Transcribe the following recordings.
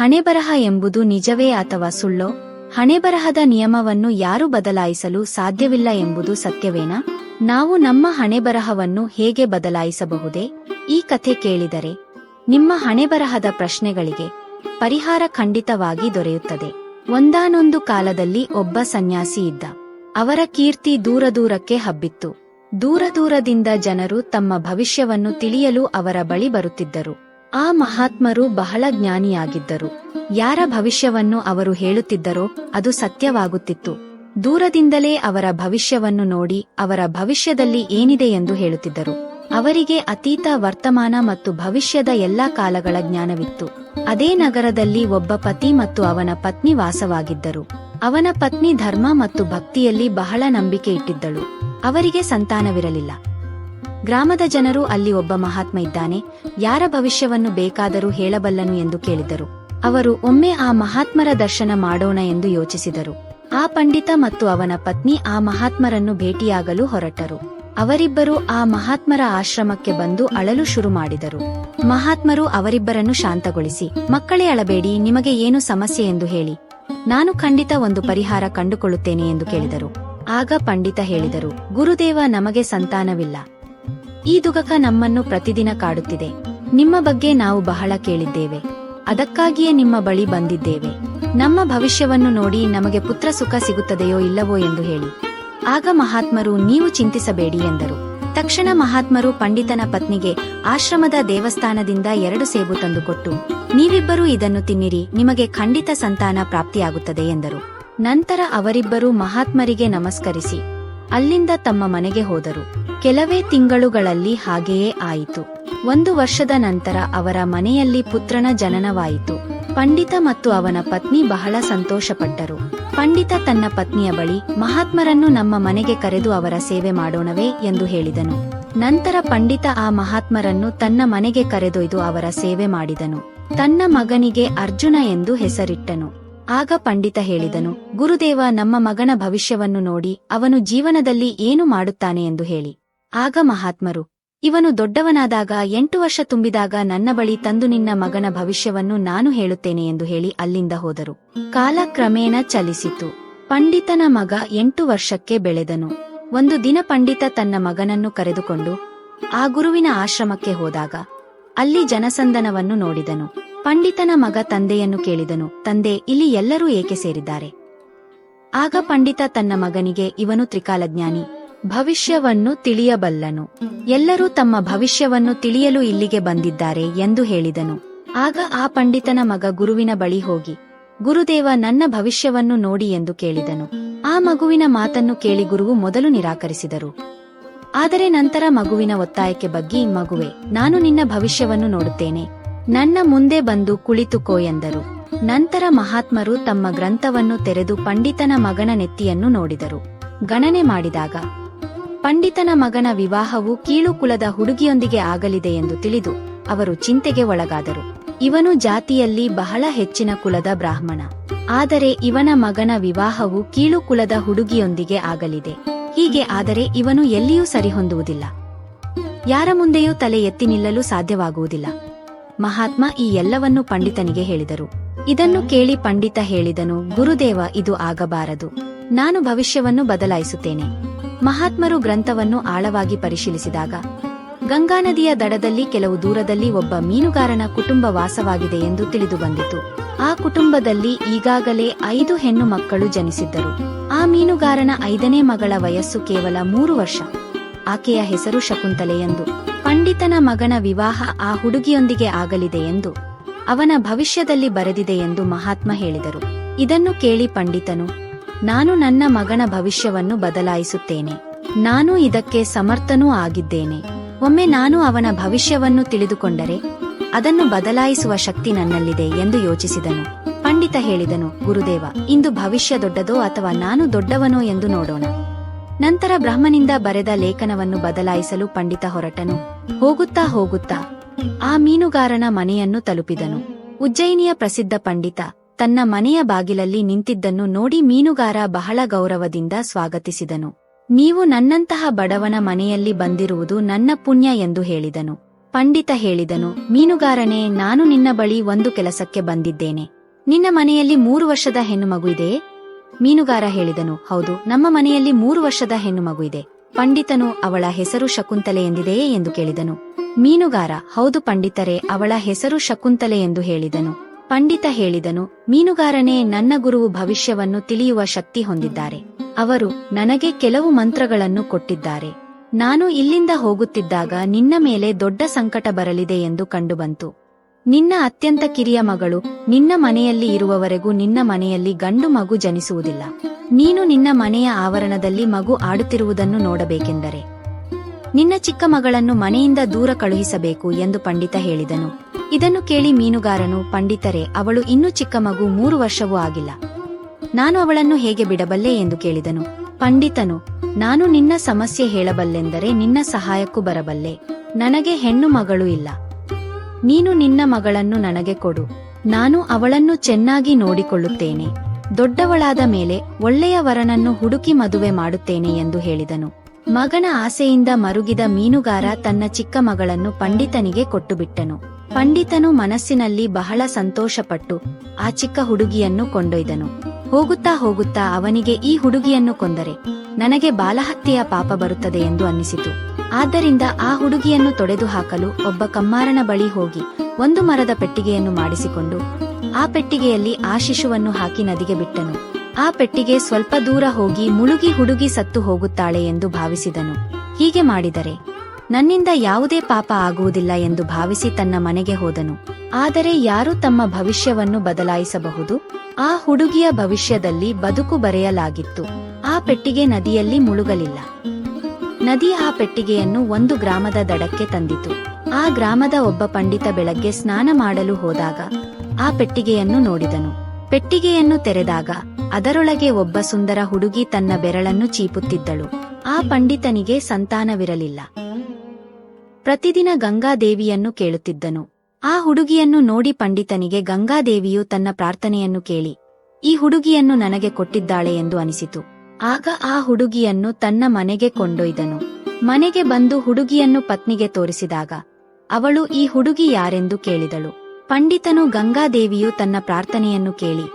ಹಣೆಬರಹ ಎಂಬುದು ನಿಜವೇ ಅಥವಾ ಸುಳ್ಳೋ? ಹಣೆಬರಹದ ನಿಯಮವನ್ನು ಯಾರು ಬದಲಾಯಿಸಲು ಸಾಧ್ಯವಿಲ್ಲ ಎಂಬುದು ಸತ್ಯವೇನಾ? ನಾವು ನಮ್ಮ ಹಣೆಬರಹವನ್ನು ಹೇಗೆ ಬದಲಾಯಿಸಬಹುದೇ? ಈ ಕಥೆ ಕೇಳಿದರೆ ನಿಮ್ಮ ಹಣೆಬರಹದ ಪ್ರಶ್ನೆಗಳಿಗೆ ಪರಿಹಾರ ಖಂಡಿತವಾಗಿ ದೊರೆಯುತ್ತದೆ. ಒಂದಾನೊಂದು ಕಾಲದಲ್ಲಿ ಒಬ್ಬ ಸನ್ಯಾಸಿ ಇದ್ದ. ಅವರ ಕೀರ್ತಿ ದೂರ ದೂರಕ್ಕೆ ಹಬ್ಬಿತ್ತು. ದೂರ ದೂರದಿಂದ ಜನರು ತಮ್ಮ ಭವಿಷ್ಯವನ್ನು ತಿಳಿಯಲು ಅವರ ಬಳಿ ಬರುತ್ತಿದ್ದರು. ಆ ಮಹಾತ್ಮರು ಬಹಳ ಜ್ಞಾನಿಯಾಗಿದ್ದರು. ಯಾರ ಭವಿಷ್ಯವನ್ನು ಅವರು ಹೇಳುತ್ತಿದ್ದರೋ ಅದು ಸತ್ಯವಾಗುತ್ತಿತ್ತು. ದೂರದಿಂದಲೇ ಅವರ ಭವಿಷ್ಯವನ್ನು ನೋಡಿ ಅವರ ಭವಿಷ್ಯದಲ್ಲಿ ಏನಿದೆ ಎಂದು ಹೇಳುತ್ತಿದ್ದರು. ಅವರಿಗೆ ಅತೀತ ವರ್ತಮಾನ ಮತ್ತು ಭವಿಷ್ಯದ ಎಲ್ಲಾ ಕಾಲಗಳ ಜ್ಞಾನವಿತ್ತು. ಅದೇ ನಗರದಲ್ಲಿ ಒಬ್ಬ ಪತಿ ಮತ್ತು ಅವನ ಪತ್ನಿ ವಾಸವಾಗಿದ್ದರು. ಅವನ ಪತ್ನಿ ಧರ್ಮ ಮತ್ತು ಭಕ್ತಿಯಲ್ಲಿ ಬಹಳ ನಂಬಿಕೆ ಇಟ್ಟಿದ್ದಳು. ಅವರಿಗೆ ಸಂತಾನವಿರಲಿಲ್ಲ. ಗ್ರಾಮದ ಜನರು ಅಲ್ಲಿ ಒಬ್ಬ ಮಹಾತ್ಮ ಇದ್ದಾನೆ, ಯಾರ ಭವಿಷ್ಯವನ್ನು ಬೇಕಾದರೂ ಹೇಳಬಲ್ಲನು ಎಂದು ಕೇಳಿದರು. ಅವರು, ಒಮ್ಮೆ ಆ ಮಹಾತ್ಮರ ದರ್ಶನ ಮಾಡೋಣ ಎಂದು ಯೋಚಿಸಿದರು. ಆ ಪಂಡಿತ ಮತ್ತು ಅವನ ಪತ್ನಿ ಆ ಮಹಾತ್ಮರನ್ನು ಭೇಟಿಯಾಗಲು ಹೊರಟರು. ಅವರಿಬ್ಬರು ಆ ಮಹಾತ್ಮರ ಆಶ್ರಮಕ್ಕೆ ಬಂದು ಅಳಲು ಶುರು ಮಾಡಿದರು. ಮಹಾತ್ಮರು ಅವರಿಬ್ಬರನ್ನು ಶಾಂತಗೊಳಿಸಿ, ಮಕ್ಕಳೇ ಅಳಬೇಡಿ, ನಿಮಗೆ ಏನು ಸಮಸ್ಯೆ ಎಂದು ಹೇಳಿ. ನಾನು ಖಂಡಿತ ಒಂದು ಪರಿಹಾರ ಕಂಡುಕೊಳ್ಳುತ್ತೇನೆ ಎಂದು ಕೇಳಿದರು. ಆಗ ಪಂಡಿತ ಹೇಳಿದರು, ಗುರುದೇವ, ನಮಗೆ ಸಂತಾನವಿಲ್ಲ. ಈ ದುಗಕ ನಮ್ಮನ್ನು ಪ್ರತಿದಿನ ಕಾಡುತ್ತಿದೆ. ನಿಮ್ಮ ಬಗ್ಗೆ ನಾವು ಬಹಳ ಕೇಳಿದ್ದೇವೆ. ಅದಕ್ಕಾಗಿಯೇ ನಿಮ್ಮ ಬಳಿ ಬಂದಿದ್ದೇವೆ. ನಮ್ಮ ಭವಿಷ್ಯವನ್ನು ನೋಡಿ ನಮಗೆ ಪುತ್ರ ಸುಖ ಸಿಗುತ್ತದೆಯೋ ಇಲ್ಲವೋ ಎಂದು ಹೇಳಿ. ಆಗ ಮಹಾತ್ಮರು, ನೀವು ಚಿಂತಿಸಬೇಡಿ ಎಂದರು. ತಕ್ಷಣ ಮಹಾತ್ಮರು ಪಂಡಿತನ ಪತ್ನಿಗೆ ಆಶ್ರಮದ ದೇವಸ್ಥಾನದಿಂದ ಎರಡು ಸೇಬು ತಂದುಕೊಟ್ಟು, ನೀವಿಬ್ಬರೂ ಇದನ್ನು ತಿನ್ನಿರಿ, ನಿಮಗೆ ಖಂಡಿತ ಸಂತಾನ ಪ್ರಾಪ್ತಿಯಾಗುತ್ತದೆ ಎಂದರು. ನಂತರ ಅವರಿಬ್ಬರೂ ಮಹಾತ್ಮರಿಗೆ ನಮಸ್ಕರಿಸಿ ಅಲ್ಲಿಂದ ತಮ್ಮ ಮನೆಗೆ ಹೋದರು. ಕೆಲವೇ ತಿಂಗಳುಗಳಲ್ಲಿ ಹಾಗೆಯೇ ಆಯಿತು. ಒಂದು ವರ್ಷದ ನಂತರ ಅವರ ಮನೆಯಲ್ಲಿ ಪುತ್ರನ ಜನನವಾಯಿತು. ಪಂಡಿತ ಮತ್ತು ಅವನ ಪತ್ನಿ ಬಹಳ ಸಂತೋಷಪಟ್ಟರು. ಪಂಡಿತ ತನ್ನ ಪತ್ನಿಯ ಬಳಿ, ಮಹಾತ್ಮರನ್ನು ನಮ್ಮ ಮನೆಗೆ ಕರೆದು ಅವರ ಸೇವೆ ಮಾಡೋಣವೇ? ಎಂದು ಹೇಳಿದನು. ನಂತರ ಪಂಡಿತ ಆ ಮಹಾತ್ಮರನ್ನು ತನ್ನ ಮನೆಗೆ ಕರೆದೊಯ್ದು ಅವರ ಸೇವೆ ಮಾಡಿದನು. ತನ್ನ ಮಗನಿಗೆ ಅರ್ಜುನ ಎಂದು ಹೆಸರಿಟ್ಟನು. ಆಗ ಪಂಡಿತ ಹೇಳಿದನು, ಗುರುದೇವ, ನಮ್ಮ ಮಗನ ಭವಿಷ್ಯವನ್ನು ನೋಡಿ, ಅವನು ಜೀವನದಲ್ಲಿ ಏನು ಮಾಡುತ್ತಾನೆ ಎಂದು ಹೇಳಿ. ಆಗ ಮಹಾತ್ಮರು, ಇವನು ದೊಡ್ಡವನಾದಾಗ, ಎಂಟು ವರ್ಷ ತುಂಬಿದಾಗ ನನ್ನ ಬಳಿ ತಂದು ನಿನ್ನ ಮಗನ ಭವಿಷ್ಯವನ್ನು ನಾನು ಹೇಳುತ್ತೇನೆ ಎಂದು ಹೇಳಿ ಅಲ್ಲಿಂದ ಹೋದರು. ಕಾಲ ಕ್ರಮೇಣ ಚಲಿಸಿತು. ಪಂಡಿತನ ಮಗ ಎಂಟು ವರ್ಷಕ್ಕೆ ಬೆಳೆದನು. ಒಂದು ದಿನ ಪಂಡಿತ ತನ್ನ ಮಗನನ್ನು ಕರೆದುಕೊಂಡು, ಆ ಗುರುವಿನ ಆಶ್ರಮಕ್ಕೆ ಹೋದಾಗ, ಅಲ್ಲಿ ಜನಸಂದನವನ್ನು ನೋಡಿದನು. ಪಂಡಿತನ ಮಗ ತಂದೆಯನ್ನು ಕೇಳಿದನು. ತಂದೆ, ಇಲ್ಲಿ ಎಲ್ಲರೂ ಏಕೆ ಸೇರಿದ್ದಾರೆ? ಆಗ ಪಂಡಿತ ತನ್ನ ಮಗನಿಗೆ, ಇವನು ತ್ರಿಕಾಲಜ್ಞಾನಿ. ಭವಿಷ್ಯವನ್ನು ತಿಳಿಯಬಲ್ಲನು. ಎಲ್ಲರೂ ತಮ್ಮ ಭವಿಷ್ಯವನ್ನು ತಿಳಿಯಲು ಇಲ್ಲಿಗೆ ಬಂದಿದ್ದಾರೆ ಎಂದು ಹೇಳಿದನು. ಆಗ ಆ ಪಂಡಿತನ ಮಗ ಗುರುವಿನ ಬಳಿ ಹೋಗಿ, ಗುರುದೇವ, ನನ್ನ ಭವಿಷ್ಯವನ್ನು ನೋಡಿ ಎಂದು ಕೇಳಿದನು. ಆ ಮಗುವಿನ ಮಾತನ್ನು ಕೇಳಿ ಗುರುವು ಮೊದಲು ನಿರಾಕರಿಸಿದರು. ಆದರೆ ನಂತರ ಮಗುವಿನ ಒತ್ತಾಯಕ್ಕೆ ಬಗ್ಗಿ, ಮಗುವೆ, ನಾನು ನಿನ್ನ ಭವಿಷ್ಯವನ್ನು ನೋಡುತ್ತೇನೆ. ನನ್ನ ಮುಂದೆ ಬಂದು ಕುಳಿತುಕೋ ಎಂದರು. ನಂತರ ಮಹಾತ್ಮರು ತಮ್ಮ ಗ್ರಂಥವನ್ನು ತೆರೆದು ಪಂಡಿತನ ಮಗನ ನೆತ್ತಿಯನ್ನು ನೋಡಿದರು. ಗಣನೆ ಮಾಡಿದಾಗ, ಪಂಡಿತನ ಮಗನ ವಿವಾಹವು ಕೀಳು ಕುಲದ ಹುಡುಗಿಯೊಂದಿಗೆ ಆಗಲಿದೆ ಎಂದು ತಿಳಿದು ಅವರು ಚಿಂತೆಗೆ ಒಳಗಾದರು. ಇವನು ಜಾತಿಯಲ್ಲಿ ಬಹಳ ಹೆಚ್ಚಿನ ಕುಲದ ಬ್ರಾಹ್ಮಣ. ಆದರೆ ಇವನ ಮಗನ ವಿವಾಹವು ಕೀಳು ಕುಲದ ಹುಡುಗಿಯೊಂದಿಗೆ ಆಗಲಿದೆ. ಹೀಗೆ ಆದರೆ ಇವನು ಎಲ್ಲಿಯೂ ಸರಿಹೊಂದುವುದಿಲ್ಲ. ಯಾರ ಮುಂದೆಯೂ ತಲೆ ಎತ್ತಿ ನಿಲ್ಲಲು ಸಾಧ್ಯವಾಗುವುದಿಲ್ಲ. ಮಹಾತ್ಮ ಈ ಎಲ್ಲವನ್ನು ಪಂಡಿತನಿಗೆ ಹೇಳಿದರು. ಇದನ್ನು ಕೇಳಿ ಪಂಡಿತ ಹೇಳಿದನು, ಗುರುದೇವ, ಇದು ಆಗಬಾರದು. ನಾನು ಭವಿಷ್ಯವನ್ನು ಬದಲಾಯಿಸುತ್ತೇನೆ. ಮಹಾತ್ಮರು ಗ್ರಂಥವನ್ನು ಆಳವಾಗಿ ಪರಿಶೀಲಿಸಿದಾಗ, ಗಂಗಾ ನದಿಯ ದಡದಲ್ಲಿ ಕೆಲವು ದೂರದಲ್ಲಿ ಒಬ್ಬ ಮೀನುಗಾರನ ಕುಟುಂಬ ವಾಸವಾಗಿದೆ ಎಂದು ತಿಳಿದು ಬಂದಿತು. ಆ ಕುಟುಂಬದಲ್ಲಿ ಈಗಾಗಲೇ ಐದು ಹೆಣ್ಣು ಮಕ್ಕಳು ಜನಿಸಿದ್ದರು. ಆ ಮೀನುಗಾರನ ಐದನೇ ಮಗಳ ವಯಸ್ಸು ಕೇವಲ ಮೂರು ವರ್ಷ. ಆಕೆಯ ಹೆಸರು ಶಕುಂತಲೆ ಎಂದು. ಪಂಡಿತನ ಮಗನ ವಿವಾಹ ಆ ಹುಡುಗಿಯೊಂದಿಗೆ ಆಗಲಿದೆ ಎಂದು ಅವನ ಭವಿಷ್ಯದಲ್ಲಿ ಬರೆದಿದೆ ಎಂದು ಮಹಾತ್ಮ ಹೇಳಿದರು. ಇದನ್ನು ಕೇಳಿ ಪಂಡಿತನು, ನಾನು ನನ್ನ ಮಗನ ಭವಿಷ್ಯವನ್ನು ಬದಲಾಯಿಸುತ್ತೇನೆ. ನಾನು ಇದಕ್ಕೆ ಸಮರ್ಥನೂ ಆಗಿದ್ದೇನೆ. ಒಮ್ಮೆ ನಾನು ಅವನ ಭವಿಷ್ಯವನ್ನು ತಿಳಿದುಕೊಂಡರೆ ಅದನ್ನು ಬದಲಾಯಿಸುವ ಶಕ್ತಿ ನನ್ನಲ್ಲಿದೆ ಎಂದು ಯೋಚಿಸಿದನು. ಪಂಡಿತ ಹೇಳಿದನು, ಗುರುದೇವ, ಇಂದು ಭವಿಷ್ಯ ದೊಡ್ಡದೋ ಅಥವಾ ನಾನು ದೊಡ್ಡವನೋ ಎಂದು ನೋಡೋಣ. ನಂತರ ಬ್ರಹ್ಮನಿಂದ ಬರೆದ ಲೇಖನವನ್ನು ಬದಲಾಯಿಸಲು ಪಂಡಿತ ಹೊರಟನು. ಹೋಗುತ್ತಾ ಹೋಗುತ್ತಾ ಆ ಮೀನುಗಾರನ ಮನೆಯನ್ನು ತಲುಪಿದನು. ಉಜ್ಜಯಿನಿಯ ಪ್ರಸಿದ್ಧ ಪಂಡಿತ ತನ್ನ ಮನೆಯ ಬಾಗಿಲಲ್ಲಿ ನಿಂತಿದ್ದನ್ನು ನೋಡಿ ಮೀನುಗಾರ ಬಹಳ ಗೌರವದಿಂದ ಸ್ವಾಗತಿಸಿದನು. ನೀವು ನನ್ನಂತಹ ಬಡವನ ಮನೆಯಲ್ಲಿ ಬಂದಿರುವುದು ನನ್ನ ಪುಣ್ಯ ಎಂದು ಹೇಳಿದನು. ಪಂಡಿತ ಹೇಳಿದನು, ಮೀನುಗಾರನೇ, ನಾನು ನಿನ್ನ ಬಳಿ ಒಂದು ಕೆಲಸಕ್ಕೆ ಬಂದಿದ್ದೇನೆ. ನಿನ್ನ ಮನೆಯಲ್ಲಿ ಮೂರು ವರ್ಷದ ಹೆಣ್ಣು ಮಗು ಇದೆಯೇ ಮೀನುಗಾರ ಹೇಳಿದನು, ಹೌದು, ನಮ್ಮ ಮನೆಯಲ್ಲಿ ಮೂರು ವರ್ಷದ ಹೆಣ್ಣು ಮಗು ಇದೆ. ಪಂಡಿತನು ಅವಳ ಹೆಸರು ಶಕುಂತಲೆ ಎಂದಿದೆಯೇ ಎಂದು ಕೇಳಿದನು. ಮೀನುಗಾರ, ಹೌದು ಪಂಡಿತರೇ, ಅವಳ ಹೆಸರು ಶಕುಂತಲೆ ಎಂದು ಹೇಳಿದನು. ಪಂಡಿತ ಹೇಳಿದನು, ಮೀನುಗಾರನೇ, ನನ್ನ ಗುರುವು ಭವಿಷ್ಯವನ್ನು ತಿಳಿಯುವ ಶಕ್ತಿ ಹೊಂದಿದ್ದಾರೆ. ಅವರು ನನಗೆ ಕೆಲವು ಮಂತ್ರಗಳನ್ನು ಕೊಟ್ಟಿದ್ದಾರೆ. ನಾನು ಇಲ್ಲಿಂದ ಹೋಗುತ್ತಿದ್ದಾಗ ನಿನ್ನ ಮೇಲೆ ದೊಡ್ಡ ಸಂಕಟ ಬರಲಿದೆ ಎಂದು ಕಂಡುಬಂತು. ನಿನ್ನ ಅತ್ಯಂತ ಕಿರಿಯ ಮಗಳು, ನಿನ್ನ ಮನೆಯಲ್ಲಿ ಇರುವವರೆಗೂ ನಿನ್ನ ಮನೆಯಲ್ಲಿ ಗಂಡು ಮಗು ಜನಿಸುವುದಿಲ್ಲ. ನೀನು ನಿನ್ನ ಮನೆಯ ಆವರಣದಲ್ಲಿ ಮಗು ಆಡುತ್ತಿರುವುದನ್ನು ನೋಡಬೇಕೆಂದರೆ, ನಿನ್ನ ಚಿಕ್ಕ ಮಗಳನ್ನು ಮನೆಯಿಂದ ದೂರ ಕಳುಹಿಸಬೇಕು ಎಂದು ಪಂಡಿತ ಹೇಳಿದನು. ಇದನ್ನು ಕೇಳಿ ಮೀನುಗಾರನು, ಪಂಡಿತರೇ, ಅವಳು ಇನ್ನೂ ಚಿಕ್ಕ ಮಗು ಮೂರು ವರ್ಷವೂ ಆಗಿಲ್ಲ. ನಾನು ಅವಳನ್ನು ಹೇಗೆ ಬಿಡಬಲ್ಲೆ ಎಂದು ಕೇಳಿದನು. ಪಂಡಿತನು, ನಾನು ನಿನ್ನ ಸಮಸ್ಯೆ ಹೇಳಬಲ್ಲೆಂದರೆ ನಿನ್ನ ಸಹಾಯಕ್ಕೂ ಬರಬಲ್ಲೆ. ನನಗೆ ಹೆಣ್ಣು ಮಗಳು ಇಲ್ಲ. ನೀನು ನಿನ್ನ ಮಗಳನ್ನು ನನಗೆ ಕೊಡು. ನಾನು ಅವಳನ್ನು ಚೆನ್ನಾಗಿ ನೋಡಿಕೊಳ್ಳುತ್ತೇನೆ. ದೊಡ್ಡವಳಾದ ಮೇಲೆ ಒಳ್ಳೆಯ ವರನನ್ನು ಹುಡುಕಿ ಮದುವೆ ಮಾಡುತ್ತೇನೆ ಎಂದು ಹೇಳಿದನು. ಮಗನ ಆಸೆಯಿಂದ ಮರುಗಿದ ಮೀನುಗಾರ ತನ್ನ ಚಿಕ್ಕ ಮಗಳನ್ನು ಪಂಡಿತನಿಗೆ ಕೊಟ್ಟುಬಿಟ್ಟನು. ಪಂಡಿತನು ಮನಸ್ಸಿನಲ್ಲಿ ಬಹಳ ಸಂತೋಷಪಟ್ಟು ಆ ಚಿಕ್ಕ ಹುಡುಗಿಯನ್ನು ಕೊಂಡೊಯ್ದನು. ಹೋಗುತ್ತಾ ಹೋಗುತ್ತಾ ಅವನಿಗೆ ಈ ಹುಡುಗಿಯನ್ನು ಕೊಂದರೆ ನನಗೆ ಬಾಲಹತ್ಯೆಯ ಪಾಪ ಬರುತ್ತದೆ ಎಂದು ಅನ್ನಿಸಿತು. ಆದ್ದರಿಂದ ಆ ಹುಡುಗಿಯನ್ನು ತೊಡೆದು ಹಾಕಲು ಒಬ್ಬ ಕಮ್ಮಾರನ ಬಳಿ ಹೋಗಿ ಒಂದು ಮರದ ಪೆಟ್ಟಿಗೆಯನ್ನು ಮಾಡಿಸಿಕೊಂಡು ಆ ಪೆಟ್ಟಿಗೆಯಲ್ಲಿ ಆ ಶಿಶುವನ್ನು ಹಾಕಿ ನದಿಗೆ ಬಿಟ್ಟನು. ಆ ಪೆಟ್ಟಿಗೆ ಸ್ವಲ್ಪ ದೂರ ಹೋಗಿ ಮುಳುಗಿ ಹುಡುಗಿ ಸತ್ತು ಹೋಗುತ್ತಾಳೆ ಎಂದು ಭಾವಿಸಿದನು. ಹೀಗೆ ಮಾಡಿದರೆ, ನನ್ನಿಂದ ಯಾವುದೇ ಪಾಪ ಆಗುವುದಿಲ್ಲ ಎಂದು ಭಾವಿಸಿ ತನ್ನ ಮನೆಗೆ ಹೋದನು. ಆದರೆ ಯಾರು ತಮ್ಮ ಭವಿಷ್ಯವನ್ನು ಬದಲಾಯಿಸಬಹುದು? ಆ ಹುಡುಗಿಯ ಭವಿಷ್ಯದಲ್ಲಿ ಬದುಕು ಬರೆಯಲಾಗಿತ್ತು. ಆ ಪೆಟ್ಟಿಗೆ ನದಿಯಲ್ಲಿ ಮುಳುಗಲಿಲ್ಲ. ನದಿ ಆ ಪೆಟ್ಟಿಗೆಯನ್ನು ಒಂದು ಗ್ರಾಮದ ದಡಕ್ಕೆ ತಂದಿತು. ಆ ಗ್ರಾಮದ ಒಬ್ಬ ಪಂಡಿತ ಬೆಳಗ್ಗೆ ಸ್ನಾನ ಮಾಡಲು ಹೋದಾಗ ಆ ಪೆಟ್ಟಿಗೆಯನ್ನು ನೋಡಿದನು. ಪೆಟ್ಟಿಗೆಯನ್ನು ತೆರೆದಾಗ ಅದರೊಳಗೆ ಒಬ್ಬ ಸುಂದರ ಹುಡುಗಿ ತನ್ನ ಬೆರಳನ್ನು ಚೀಪುತ್ತಿದ್ದಳು. ಆ ಪಂಡಿತನಿಗೆ ಸಂತಾನವಿರಲಿಲ್ಲ. ಪ್ರತಿದಿನ ಗಂಗಾದೇವಿಯನ್ನು ಕೇಳುತ್ತಿದ್ದನು. ಆ ಹುಡುಗಿಯನ್ನು ನೋಡಿ ಪಂಡಿತನಿಗೆ, ಗಂಗಾದೇವಿಯು ತನ್ನ ಪ್ರಾರ್ಥನೆಯನ್ನು ಕೇಳಿ. ಈ ಹುಡುಗಿಯನ್ನು ನನಗೆ ಕೊಟ್ಟಿದ್ದಾಳೆ ಎಂದು ಅನಿಸಿತು. ಆಗ ಆ ಹುಡುಗಿಯನ್ನು ತನ್ನ ಮನೆಗೆ ಕೊಂಡೊಯ್ದನು. ಮನೆಗೆ ಬಂದು ಹುಡುಗಿಯನ್ನು ಪತ್ನಿಗೆ ತೋರಿಸಿದಾಗ, ಅವಳು, ಈ ಹುಡುಗಿ ಯಾರೆಂದು ಕೇಳಿದಳು. ಪಂಡಿತನು ಗಂಗಾದೇವಿಯು ತನ್ನ ಪ್ರಾರ್ಥನೆಯನ್ನು ಕೇಳಿ,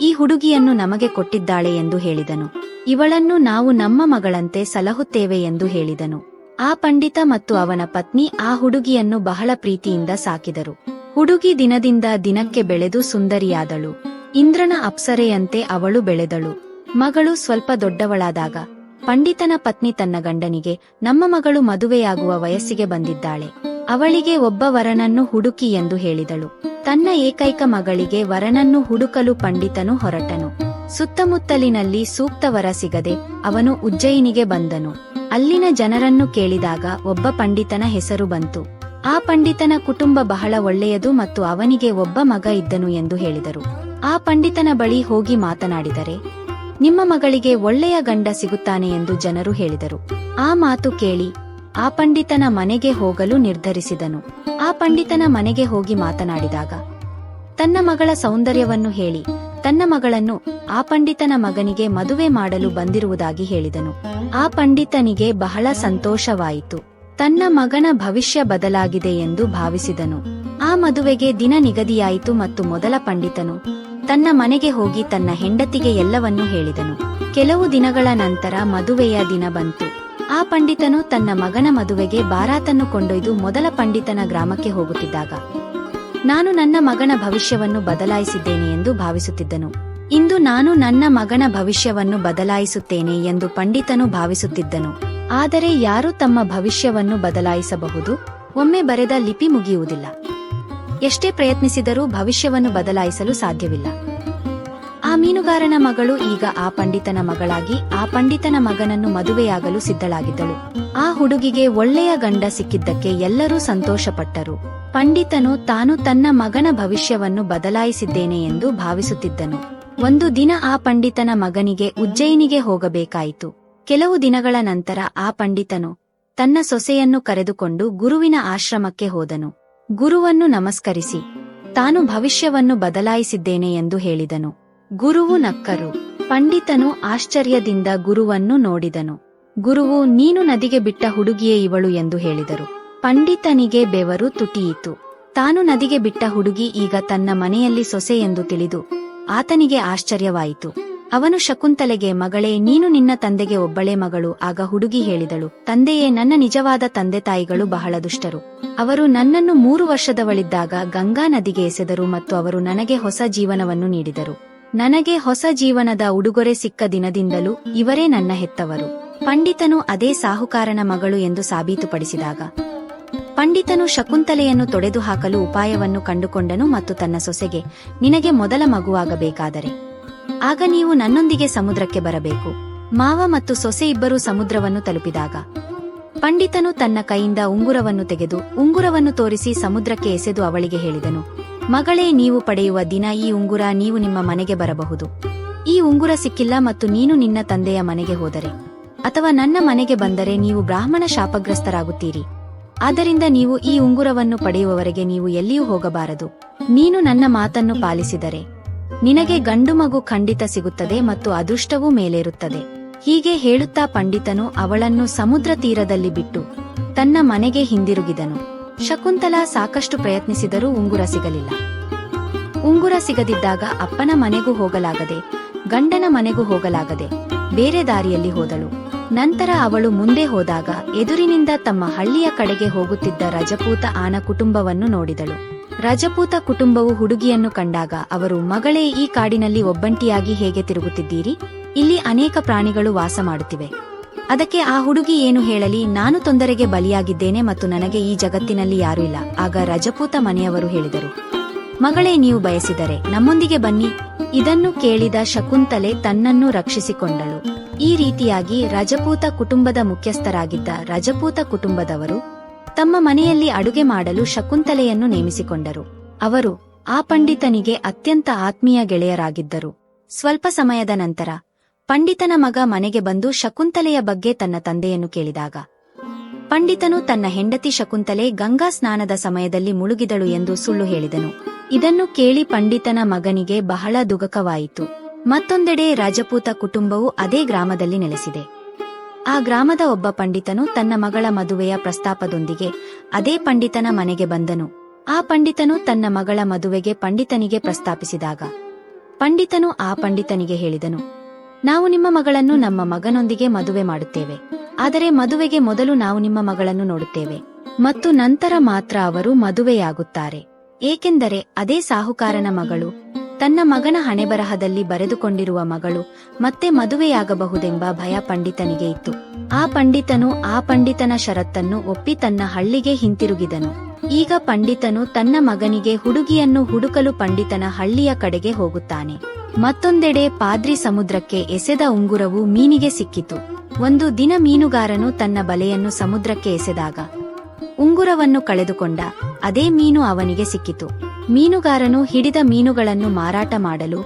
ಈ ಹುಡುಗಿಯನ್ನು ನಮಗೆ ಕೊಟ್ಟಿದ್ದಾಳೆ ಎಂದು ಹೇಳಿದನು. ಇವಳನ್ನು ನಾವು ನಮ್ಮ ಮಗಳಂತೆ ಸಲಹುತ್ತೇವೆ ಎಂದು ಹೇಳಿದನು. ಆ ಪಂಡಿತ ಮತ್ತು ಅವನ ಪತ್ನಿ ಆ ಹುಡುಗಿಯನ್ನು ಬಹಳ ಪ್ರೀತಿಯಿಂದ ಸಾಕಿದರು. ಹುಡುಗಿ ದಿನದಿಂದ ದಿನಕ್ಕೆ ಬೆಳೆದು ಸುಂದರಿಯಾದಳು. ಇಂದ್ರನ ಅಪ್ಸರೆಯಂತೆ ಅವಳು ಬೆಳೆದಳು. ಮಗಳು ಸ್ವಲ್ಪ ದೊಡ್ಡವಳಾದಾಗ, ಪಂಡಿತನ ಪತ್ನಿ ತನ್ನ ಗಂಡನಿಗೆ, ನಮ್ಮ ಮಗಳು ಮದುವೆಯಾಗುವ ವಯಸ್ಸಿಗೆ ಬಂದಿದ್ದಾಳೆ. ಅವಳಿಗೆ ಒಬ್ಬ ವರನನ್ನು ಹುಡುಕಿ ಎಂದು ಹೇಳಿದಳು. ತನ್ನ ಏಕೈಕ ಮಗಳಿಗೆ ವರನನ್ನು ಹುಡುಕಲು ಪಂಡಿತನು ಹೊರಟನು. ಸುತ್ತಮುತ್ತಲಿನಲ್ಲಿ ಸೂಕ್ತ ವರ ಸಿಗದೆ ಅವನು ಉಜ್ಜಯಿನಿಗೆ ಬಂದನು. ಅಲ್ಲಿನ ಜನರನ್ನು ಕೇಳಿದಾಗ ಒಬ್ಬ ಪಂಡಿತನ ಹೆಸರು ಬಂತು. ಆ ಪಂಡಿತನ ಕುಟುಂಬ ಬಹಳ ಒಳ್ಳೆಯದು ಮತ್ತು ಅವನಿಗೆ ಒಬ್ಬ ಮಗ ಇದ್ದನು ಎಂದು ಹೇಳಿದರು. ಆ ಪಂಡಿತನ ಬಳಿ ಹೋಗಿ ಮಾತನಾಡಿದರೆ, ನಿಮ್ಮ ಮಗಳಿಗೆ ಒಳ್ಳೆಯ ಗಂಡ ಸಿಗುತ್ತಾನೆ ಎಂದು ಜನರು ಹೇಳಿದರು. ಆ ಮಾತು ಕೇಳಿ ಆ ಪಂಡಿತನ ಮನೆಗೆ ಹೋಗಲು ನಿರ್ಧರಿಸಿದನು. ಆ ಪಂಡಿತನ ಮನೆಗೆ ಹೋಗಿ ಮಾತನಾಡಿದಾಗ, ತನ್ನ ಮಗಳ ಸೌಂದರ್ಯವನ್ನು ಹೇಳಿ, ತನ್ನ ಮಗಳನ್ನು ಆ ಪಂಡಿತನ ಮಗನಿಗೆ ಮದುವೆ ಮಾಡಲು ಬಂದಿರುವುದಾಗಿ ಹೇಳಿದನು. ಆ ಪಂಡಿತನಿಗೆ ಬಹಳ ಸಂತೋಷವಾಯಿತು. ತನ್ನ ಮಗನ ಭವಿಷ್ಯ ಬದಲಾಗಿದೆ ಎಂದು ಭಾವಿಸಿದನು. ಆ ಮದುವೆಗೆ ದಿನ ನಿಗದಿಯಾಯಿತು ಮತ್ತು ಮೊದಲ ಪಂಡಿತನು ತನ್ನ ಮನೆಗೆ ಹೋಗಿ ತನ್ನ ಹೆಂಡತಿಗೆ ಎಲ್ಲವನ್ನೂ ಹೇಳಿದನು. ಕೆಲವು ದಿನಗಳ ನಂತರ ಮದುವೆಯ ದಿನ ಬಂತು. ಆ ಪಂಡಿತನು ತನ್ನ ಮಗನ ಮದುವೆಗೆ ಬಾರಾತನ್ನು ಕೊಂಡೊಯ್ದು ಮೊದಲ ಪಂಡಿತನ ಗ್ರಾಮಕ್ಕೆ ಹೋಗುತ್ತಿದ್ದಾಗ, ನಾನು ನನ್ನ ಮಗನ ಭವಿಷ್ಯವನ್ನು ಬದಲಾಯಿಸಿದ್ದೇನೆ ಎಂದು ಭಾವಿಸುತ್ತಿದ್ದನು. ಇಂದು ನಾನು ನನ್ನ ಮಗನ ಭವಿಷ್ಯವನ್ನು ಬದಲಾಯಿಸುತ್ತೇನೆ ಎಂದು ಪಂಡಿತನು ಭಾವಿಸುತ್ತಿದ್ದನು. ಆದರೆ ಯಾರು ತಮ್ಮ ಭವಿಷ್ಯವನ್ನು ಬದಲಾಯಿಸಬಹುದು? ಒಮ್ಮೆ ಬರೆದ ಲಿಪಿ ಮುಗಿಯುವುದಿಲ್ಲ. ಎಷ್ಟೇ ಪ್ರಯತ್ನಿಸಿದರೂ ಭವಿಷ್ಯವನ್ನು ಬದಲಾಯಿಸಲು ಸಾಧ್ಯವಿಲ್ಲ. ಆ ಮೀನುಗಾರನ ಮಗಳು ಈಗ ಆ ಪಂಡಿತನ ಮಗಳಾಗಿ ಆ ಪಂಡಿತನ ಮಗನನ್ನು ಮದುವೆಯಾಗಲು ಸಿದ್ಧಳಾಗಿದ್ದಳು. ಆ ಹುಡುಗಿಗೆ ಒಳ್ಳೆಯ ಗಂಡ ಸಿಕ್ಕಿದ್ದಕ್ಕೆ ಎಲ್ಲರೂ ಸಂತೋಷಪಟ್ಟರು. ಪಂಡಿತನು ತಾನು ತನ್ನ ಮಗನ ಭವಿಷ್ಯವನ್ನು ಬದಲಾಯಿಸಿದ್ದೇನೆ ಎಂದು ಭಾವಿಸುತ್ತಿದ್ದನು. ಒಂದು ದಿನ ಆ ಪಂಡಿತನ ಮಗನಿಗೆ ಉಜ್ಜಯಿನಿಗೆ ಹೋಗಬೇಕಾಯಿತು. ಕೆಲವು ದಿನಗಳ ನಂತರ ಆ ಪಂಡಿತನು ತನ್ನ ಸೊಸೆಯನ್ನು ಕರೆದುಕೊಂಡು ಗುರುವಿನ ಆಶ್ರಮಕ್ಕೆ ಹೋದನು. ಗುರುವನ್ನು ನಮಸ್ಕರಿಸಿ, ತಾನು ಭವಿಷ್ಯವನ್ನು ಬದಲಾಯಿಸಿದ್ದೇನೆ ಎಂದು ಹೇಳಿದನು. ಗುರುವು ನಕ್ಕರು. ಪಂಡಿತನು ಆಶ್ಚರ್ಯದಿಂದ ಗುರುವನ್ನು ನೋಡಿದನು. ಗುರುವು, ನೀನು ನದಿಗೆ ಬಿಟ್ಟ ಹುಡುಗಿಯೇ ಇವಳು ಎಂದು ಹೇಳಿದರು. ಪಂಡಿತನಿಗೆ ಬೆವರು ತುಟಿಯಿತು. ತಾನು ನದಿಗೆ ಬಿಟ್ಟ ಹುಡುಗಿ ಈಗ ತನ್ನ ಮನೆಯಲ್ಲಿ ಸೊಸೆ ಎಂದು ತಿಳಿದು ಆತನಿಗೆ ಆಶ್ಚರ್ಯವಾಯಿತು. ಅವನು ಶಕುಂತಲೆಗೆ, ಮಗಳೇ, ನೀನು ನಿನ್ನ ತಂದೆಗೆ ಒಬ್ಬಳೇ ಮಗಳು. ಆಗ ಹುಡುಗಿ ಹೇಳಿದಳು, ತಂದೆಯೇ, ನನ್ನ ನಿಜವಾದ ತಂದೆ ತಾಯಿಗಳು ಬಹಳ ದುಷ್ಟರು. ಅವರು ನನ್ನನ್ನು ಮೂರು ವರ್ಷದವಳಿದ್ದಾಗ ಗಂಗಾ ನದಿಗೆ ಎಸೆದರು ಮತ್ತು ಅವರು ನನಗೆ ಹೊಸ ಜೀವನವನ್ನು ನೀಡಿದರು. ನನಗೆ ಹೊಸ ಜೀವನದ ಉಡುಗೊರೆ ಸಿಕ್ಕ ದಿನದಿಂದಲೂ ಇವರೇ ನನ್ನ ಹೆತ್ತವರು. ಪಂಡಿತನು ಅದೇ ಸಾಹುಕಾರನ ಮಗಳು ಎಂದು ಸಾಬೀತುಪಡಿಸಿದಾಗ. ಪಂಡಿತನು ಶಕುಂತಲೆಯನ್ನು ತೊಡೆದುಹಾಕಲು ಉಪಾಯವನ್ನು ಕಂಡುಕೊಂಡನು ಮತ್ತು ತನ್ನ ಸೊಸೆಗೆ, ನಿನಗೆ ಮೊದಲ ಮಗುವಾಗಬೇಕಾದರೆ. ಆಗ ನೀವು ನನ್ನೊಂದಿಗೆ ಸಮುದ್ರಕ್ಕೆ ಬರಬೇಕು. ಮಾವ ಮತ್ತು ಸೊಸೆ ಇಬ್ಬರೂ ಸಮುದ್ರವನ್ನು ತಲುಪಿದಾಗ. ಪಂಡಿತನು ತನ್ನ ಕೈಯಿಂದ ಉಂಗುರವನ್ನು ತೆಗೆದು, ಉಂಗುರವನ್ನು ತೋರಿಸಿ ಸಮುದ್ರಕ್ಕೆ ಎಸೆದು ಅವಳಿಗೆ ಹೇಳಿದನು. ಮಗಳೇ, ನೀವು ಪಡೆಯುವ ದಿನ ಈ ಉಂಗುರ ನೀವು ನಿಮ್ಮ ಮನೆಗೆ ಬರಬಹುದು. ಈ ಉಂಗುರ ಸಿಕ್ಕಿಲ್ಲ ಮತ್ತು ನೀನು ನಿನ್ನ ತಂದೆಯ ಮನೆಗೆ ಹೋದರೆ. ಅಥವಾ ನನ್ನ ಮನೆಗೆ ಬಂದರೆ ನೀವು ಬ್ರಾಹ್ಮಣ ಶಾಪಗ್ರಸ್ತರಾಗುತ್ತೀರಿ. ಆದ್ದರಿಂದ ನೀವು ಈ ಉಂಗುರವನ್ನು ಪಡೆಯುವವರೆಗೆ ನೀವು ಎಲ್ಲಿಯೂ ಹೋಗಬಾರದು. ನೀನು ನನ್ನ ಮಾತನ್ನು ಪಾಲಿಸಿದರೆ. ನಿನಗೆ ಗಂಡು ಮಗು ಖಂಡಿತ ಸಿಗುತ್ತದೆ ಮತ್ತು ಅದೃಷ್ಟವೂ ಮೇಲೇರುತ್ತದೆ. ಹೀಗೆ ಹೇಳುತ್ತಾ ಪಂಡಿತನು ಅವಳನ್ನು ಸಮುದ್ರ ತೀರದಲ್ಲಿ ಬಿಟ್ಟು ತನ್ನ ಮನೆಗೆ ಹಿಂದಿರುಗಿದನು. ಶಕುಂತಲಾ ಸಾಕಷ್ಟು ಪ್ರಯತ್ನಿಸಿದರೂ ಉಂಗುರ ಸಿಗಲಿಲ್ಲ. ಉಂಗುರ ಸಿಗದಿದ್ದಾಗ ಅಪ್ಪನ ಮನೆಗೂ ಹೋಗಲಾಗದೆ, ಗಂಡನ ಮನೆಗೂ ಹೋಗಲಾಗದೆ ಬೇರೆ ದಾರಿಯಲ್ಲಿ ಹೋದಳು. ನಂತರ ಅವಳು ಮುಂದೆ ಹೋದಾಗ ಎದುರಿನಿಂದ ತಮ್ಮ ಹಳ್ಳಿಯ ಕಡೆಗೆ ಹೋಗುತ್ತಿದ್ದ ರಜಪೂತ ಆನ ಕುಟುಂಬವನ್ನು ನೋಡಿದಳು. ರಜಪೂತ ಕುಟುಂಬವು ಹುಡುಗಿಯನ್ನು ಕಂಡಾಗ ಅವರು, ಮಗಳೇ, ಈ ಕಾಡಿನಲ್ಲಿ ಒಬ್ಬಂಟಿಯಾಗಿ ಹೇಗೆ ತಿರುಗುತ್ತಿದ್ದೀರಿ? ಇಲ್ಲಿ ಅನೇಕ ಪ್ರಾಣಿಗಳು ವಾಸ ಮಾಡುತ್ತಿವೆ. ಅದಕ್ಕೆ ಆ ಹುಡುಗಿ ಏನು ಹೇಳಲಿ, ನಾನು ತೊಂದರೆಗೆ ಬಲಿಯಾಗಿದ್ದೇನೆ ಮತ್ತು ನನಗೆ ಈ ಜಗತ್ತಿನಲ್ಲಿ ಯಾರೂ ಇಲ್ಲ. ಆಗ ರಜಪೂತ ಮನೆಯವರು ಹೇಳಿದರು, ಮಗಳೇ, ನೀವು ಬಯಸಿದರೆ ನಮ್ಮೊಂದಿಗೆ ಬನ್ನಿ. ಇದನ್ನು ಕೇಳಿದ ಶಕುಂತಲೆ ತನ್ನನ್ನು ರಕ್ಷಿಸಿಕೊಂಡಳು. ಈ ರೀತಿಯಾಗಿ ರಜಪೂತ ಕುಟುಂಬದ ಮುಖ್ಯಸ್ಥರಾಗಿದ್ದ ರಜಪೂತ ಕುಟುಂಬದವರು ತಮ್ಮ ಮನೆಯಲ್ಲಿ ಅಡುಗೆ ಮಾಡಲು ಶಕುಂತಲೆಯನ್ನು ನೇಮಿಸಿಕೊಂಡರು. ಅವರು ಆ ಪಂಡಿತನಿಗೆ ಅತ್ಯಂತ ಆತ್ಮೀಯ ಗೆಳೆಯರಾಗಿದ್ದರು. ಸ್ವಲ್ಪ ಸಮಯದ ನಂತರ ಪಂಡಿತನ ಮಗ ಮನೆಗೆ ಬಂದು ಶಕುಂತಲೆಯ ಬಗ್ಗೆ ತನ್ನ ತಂದೆಯನ್ನು ಕೇಳಿದಾಗ, ಪಂಡಿತನು ತನ್ನ ಹೆಂಡತಿ ಶಕುಂತಲೆ ಗಂಗಾ ಸ್ನಾನದ ಸಮಯದಲ್ಲಿ ಮುಳುಗಿದಳು ಎಂದು ಸುಳ್ಳು ಹೇಳಿದನು. ಇದನ್ನು ಕೇಳಿ ಪಂಡಿತನ ಮಗನಿಗೆ ಬಹಳ ದುಗಕವಾಯಿತು. ಮತ್ತೊಂದೆಡೆ ರಾಜಪೂತ ಕುಟುಂಬವು ಅದೇ ಗ್ರಾಮದಲ್ಲಿ ನೆಲೆಸಿದೆ. ಆ ಗ್ರಾಮದ ಒಬ್ಬ ಪಂಡಿತನು ತನ್ನ ಮಗಳ ಮದುವೆಯ ಪ್ರಸ್ತಾಪದೊಂದಿಗೆ ಅದೇ ಪಂಡಿತನ ಮನೆಗೆ ಬಂದನು. ಆ ಪಂಡಿತನು ತನ್ನ ಮಗಳ ಮದುವೆಗೆ ಪಂಡಿತನಿಗೆ ಪ್ರಸ್ತಾಪಿಸಿದಾಗ, ಪಂಡಿತನು ಆ ಪಂಡಿತನಿಗೆ ಹೇಳಿದನು ನಾವು ನಿಮ್ಮ ಮಗಳನ್ನು ನಮ್ಮ ಮಗನೊಂದಿಗೆ ಮದುವೆ ಮಾಡುತ್ತೇವೆ. ಆದರೆ ಮದುವೆಗೆ ಮೊದಲು ನಾವು ನಿಮ್ಮ ಮಗಳನ್ನು ನೋಡುತ್ತೇವೆ. ಮತ್ತು ನಂತರ ಮಾತ್ರ ಅವರು ಮದುವೆಯಾಗುತ್ತಾರೆ. ಏಕೆಂದರೆ ಅದೇ ಸಾಹುಕಾರನ ಮಗಳು, ತನ್ನ ಮಗನ ಹಣೆಬರಹದಲ್ಲಿ ಬರೆದುಕೊಂಡಿರುವ ಮಗಳು ಮತ್ತೆ ಮದುವೆಯಾಗಬಹುದೆಂಬ ಭಯ ಪಂಡಿತನಿಗೆ ಇತ್ತು. ಆ ಪಂಡಿತನು ಆ ಪಂಡಿತನ ಷರತ್ತನ್ನು ಒಪ್ಪಿ ತನ್ನ ಹಳ್ಳಿಗೆ ಹಿಂತಿರುಗಿದನು. ಈಗ ಪಂಡಿತನು ತನ್ನ ಮಗನಿಗೆ ಹುಡುಗಿಯನ್ನು ಹುಡುಕಲು ಪಂಡಿತನ ಹಳ್ಳಿಯ ಕಡೆಗೆ ಹೋಗುತ್ತಾನೆ. ಮತ್ತೊಂದೆಡೆ ಪಾದ್ರಿ ಸಮುದ್ರಕ್ಕೆ ಎಸೆದ ಉಂಗುರವು ಮೀನಿಗೆ ಸಿಕ್ಕಿತು. ಒಂದು ದಿನ ಮೀನುಗಾರನು ತನ್ನ ಬಲೆಯನ್ನು ಸಮುದ್ರಕ್ಕೆ ಎಸೆದಾಗ, ಉಂಗುರವನ್ನು ಕಳೆದುಕೊಂಡ, ಅದೇ ಮೀನು ಅವನಿಗೆ ಸಿಕ್ಕಿತು. ಮೀನುಗಾರನು ಹಿಡಿದ ಮೀನುಗಳನ್ನು ಮಾರಾಟ ಮಾಡಲು,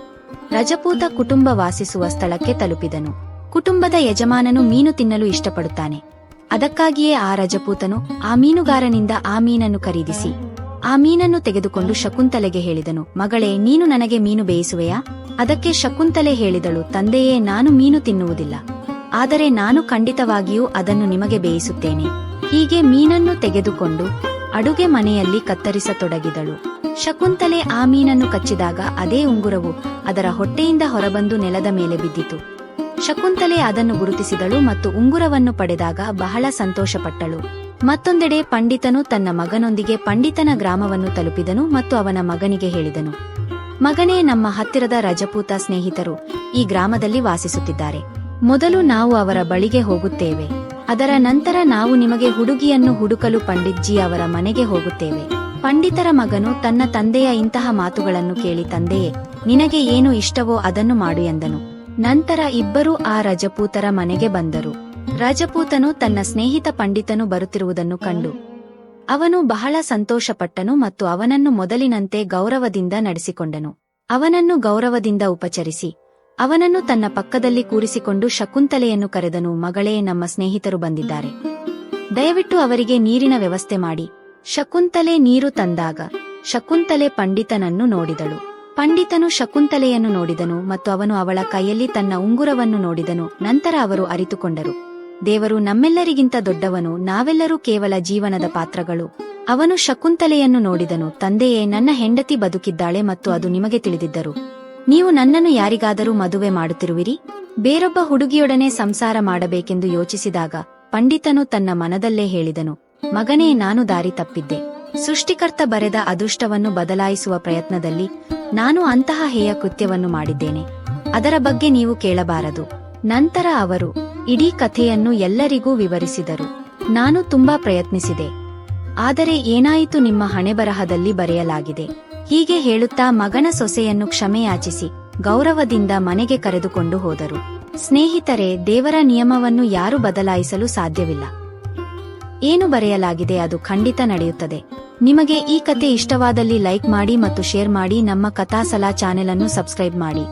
ರಜಪೂತ ಕುಟುಂಬ ವಾಸಿಸುವ ಸ್ಥಳಕ್ಕೆ ತಲುಪಿದನು. ಕುಟುಂಬದ ಯಜಮಾನನು ಮೀನು ತಿನ್ನಲು ಇಷ್ಟಪಡುತ್ತಾನೆ. ಅದಕ್ಕಾಗಿಯೇ ಆ ರಜಪೂತನು ಆ ಮೀನುಗಾರನಿಂದ ಆ ಮೀನನ್ನು ಖರೀದಿಸಿ, ಆ ಮೀನನ್ನು ತೆಗೆದುಕೊಂಡು ಶಕುಂತಲೆಗೆ ಹೇಳಿದನು, ಮಗಳೇ, ನೀನು ನನಗೆ ಮೀನು ಬೇಯಿಸುವೆಯಾ? ಅದಕ್ಕೆ ಶಕುಂತಲೆ ಹೇಳಿದಳು, ತಂದೆಯೇ, ನಾನು ಮೀನು ತಿನ್ನುವುದಿಲ್ಲ. ಆದರೆ ನಾನು ಖಂಡಿತವಾಗಿಯೂ ಅದನ್ನು ನಿಮಗೆ ಬೇಯಿಸುತ್ತೇನೆ. ಹೀಗೆ ಮೀನನ್ನು ತೆಗೆದುಕೊಂಡು ಅಡುಗೆ ಮನೆಯಲ್ಲಿ ಕತ್ತರಿಸತೊಡಗಿದಳು. ಶಕುಂತಲೆ ಆ ಮೀನನ್ನು ಕಚ್ಚಿದಾಗ ಅದೇ ಉಂಗುರವು ಅದರ ಹೊಟ್ಟೆಯಿಂದ ಹೊರಬಂದು ನೆಲದ ಮೇಲೆ ಬಿದ್ದಿತು. ಶಕುಂತಲೆ ಅದನ್ನು ಗುರುತಿಸಿದಳು ಮತ್ತು ಉಂಗುರವನ್ನು ಪಡೆದಾಗ ಬಹಳ ಸಂತೋಷಪಟ್ಟಳು. ಮತ್ತೊಂದೆಡೆ ಪಂಡಿತನು ತನ್ನ ಮಗನೊಂದಿಗೆ ಪಂಡಿತನ ಗ್ರಾಮವನ್ನು ತಲುಪಿದನು ಮತ್ತು ಅವನ ಮಗನಿಗೆ ಹೇಳಿದನು ಮಗನೇ ನಮ್ಮ ಹತ್ತಿರದ ರಜಪೂತ ಸ್ನೇಹಿತರು ಈ ಗ್ರಾಮದಲ್ಲಿ ವಾಸಿಸುತ್ತಿದ್ದಾರೆ. ಮೊದಲು ನಾವು ಅವರ ಬಳಿಗೆ ಹೋಗುತ್ತೇವೆ. ಅದರ ನಂತರ ನಾವು ನಿಮಗೆ ಹುಡುಗಿಯನ್ನು ಹುಡುಕಲು ಪಂಡಿತ್ಜಿ ಅವರ ಮನೆಗೆ ಹೋಗುತ್ತೇವೆ. ಪಂಡಿತರ ಮಗನು ತನ್ನ ತಂದೆಯ ಇಂತಹ ಮಾತುಗಳನ್ನು ಕೇಳಿ ತಂದೆಯೇ, ನಿನಗೆ ಏನು ಇಷ್ಟವೋ ಅದನ್ನು ಮಾಡು ಎಂದನು. ನಂತರ ಇಬ್ಬರೂ ಆ ರಜಪೂತರ ಮನೆಗೆ ಬಂದರು. ರಾಜಪೂತನು ತನ್ನ ಸ್ನೇಹಿತ ಪಂಡಿತನು ಬರುತ್ತಿರುವುದನ್ನು ಕಂಡು ಅವನು ಬಹಳ ಸಂತೋಷಪಟ್ಟನು ಮತ್ತು ಅವನನ್ನು ಮೊದಲಿನಂತೆ ಗೌರವದಿಂದ ನಡೆಸಿಕೊಂಡನು. ಅವನನ್ನು ಗೌರವದಿಂದ ಉಪಚರಿಸಿ. ಅವನನ್ನು ತನ್ನ ಪಕ್ಕದಲ್ಲಿ ಕೂರಿಸಿಕೊಂಡು ಶಕುಂತಲೆಯನ್ನು ಕರೆದನು, ಮಗಳೇ, ನಮ್ಮ ಸ್ನೇಹಿತರು ಬಂದಿದ್ದಾರೆ. ದಯವಿಟ್ಟು ಅವರಿಗೆ ನೀರಿನ ವ್ಯವಸ್ಥೆ ಮಾಡಿ ಶಕುಂತಲೆ ನೀರು ತಂದಾಗ ಶಕುಂತಲೆ ಪಂಡಿತನನ್ನು ನೋಡಿದಳು. ಪಂಡಿತನು ಶಕುಂತಲೆಯನ್ನು ನೋಡಿದನು ಮತ್ತು ಅವನು ಅವಳ ಕೈಯಲ್ಲಿ ತನ್ನ ಉಂಗುರವನ್ನು ನೋಡಿದನು. ನಂತರ ಅವರು ಅರಿತುಕೊಂಡರು. ದೇವರು ನಮ್ಮೆಲ್ಲರಿಗಿಂತ ದೊಡ್ಡವನು, ನಾವೆಲ್ಲರೂ ಕೇವಲ ಜೀವನದ ಪಾತ್ರಗಳು. ಅವನು ಶಕುಂತಲೆಯನ್ನು ನೋಡಿದನು, ತಂದೆಯೇ ನನ್ನ ಹೆಂಡತಿ ಬದುಕಿದ್ದಾಳೆ ಮತ್ತು ಅದು ನಿಮಗೆ ತಿಳಿದಿದ್ದರು. ನೀವು ನನ್ನನ್ನು ಯಾರಿಗಾದರೂ ಮದುವೆ ಮಾಡುತ್ತಿರುವಿರಿ? ಬೇರೊಬ್ಬ ಹುಡುಗಿಯೊಡನೆ ಸಂಸಾರ ಮಾಡಬೇಕೆಂದು ಯೋಚಿಸಿದಾಗ, ಪಂಡಿತನು ತನ್ನ ಮನದಲ್ಲೇ ಹೇಳಿದನು, ಮಗನೇ, ನಾನು ದಾರಿ ತಪ್ಪಿದ್ದೆ. ಸೃಷ್ಟಿಕರ್ತ ಬರೆದ ಅದೃಷ್ಟವನ್ನು ಬದಲಾಯಿಸುವ ಪ್ರಯತ್ನದಲ್ಲಿ, ನಾನು ಅಂತಹ ಹೇಯ ಕೃತ್ಯವನ್ನು ಮಾಡಿದ್ದೇನೆ. ಅದರ ಬಗ್ಗೆ ನೀವು ಕೇಳಬಾರದು. ನಂತರ ಅವರು ಇಡೀ ಕಥೆಯನ್ನು ಎಲ್ಲರಿಗೂ ವಿವರಿಸಿದರು. ನಾನು ತುಂಬಾ ಪ್ರಯತ್ನಿಸಿದೆ. ಆದರೆ ಏನಾಯಿತು ನಿಮ್ಮ ಹಣೆಬರಹದಲ್ಲಿ ಬರೆಯಲಾಗಿದೆ. ಹೀಗೆ ಹೇಳುತ್ತಾ ಮಗನ ಸೊಸೆಯನ್ನು ಕ್ಷಮೆಯಾಚಿಸಿ, ಗೌರವದಿಂದ ಮನೆಗೆ ಕರೆದುಕೊಂಡು ಹೋದರು. ಸ್ನೇಹಿತರೆ, ದೇವರ ನಿಯಮವನ್ನು ಯಾರು ಬದಲಾಯಿಸಲು ಸಾಧ್ಯವಿಲ್ಲ. ಏನು ಬರೆಯಲಾಗಿದೆ ಅದು ಖಂಡಿತ ನಡೆಯುತ್ತದೆ. ನಿಮಗೆ ಈ ಕತೆ ಇಷ್ಟವಾದಲ್ಲಿ ಲೈಕ್ ಮಾಡಿ ಮತ್ತು ಶೇರ್ ಮಾಡಿ ನಮ್ಮ ಕಥಾಸಲಾ ಚಾನೆಲ್ ಅನ್ನು ಸಬ್ಸ್ಕ್ರೈಬ್ ಮಾಡಿ.